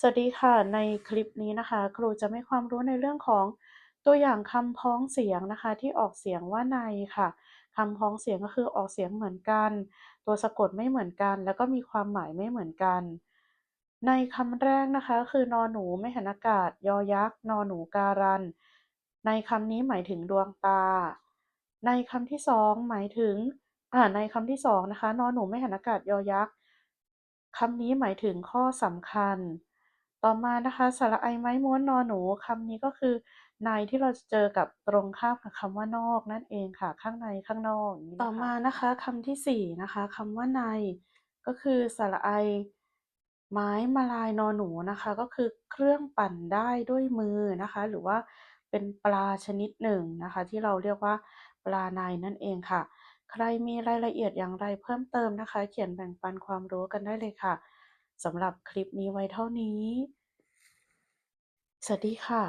สวัสดีค่ะ ในคลิปนี้นะคะ ครูจะให้ความรู้ในเรื่องของตัวอย่างคำพ้องเสียงนะคะ ที่ออกเสียงว่าในค่ะคำพ้องเสียงก็คือออกเสียงเหมือนกัน ตัวสะกดไม่เหมือนกัน แล้วก็มีความหมายไม่เหมือนกัน ในคำแรกนะคะ คือนอหนูไม่หันอากาศ ยอยักษ์นอหนูการัน ในคำนี้หมายถึงดวงตา ในคำที่สองหมายถึงอ่าในคำที่สองนะคะนอหนูไม่หันอากาศยอยักษ์คำนี้หมายถึงข้อสำคัญ ต่อมานะคะสระไอไม้ม้วนนอหนูคำนี้ก็คือในที่เราจะเจอกับตรงข้ามกับคำว่านอกนั่นเองค่ะ ข้างในข้างนอกนต่อมานะคะคำที่สี่นะคะคำว่าใน ก็คือสระไอไม้มาลายนอหนูนะคะ ก็คือเครื่องปั่นได้ด้วยมือนะคะ หรือว่าเป็นปลาชนิดหนึ่งนะคะ ที่เราเรียกว่าปลาในนั่นเองค่ะ ใครมีรายละเอียดอย่างไรเพิ่มเติมนะคะ เขียนแบ่งปันความรู้กันได้เลยค่ะ สำหรับคลิปนี้ไว้เท่านี้ สวัสดีค่ะ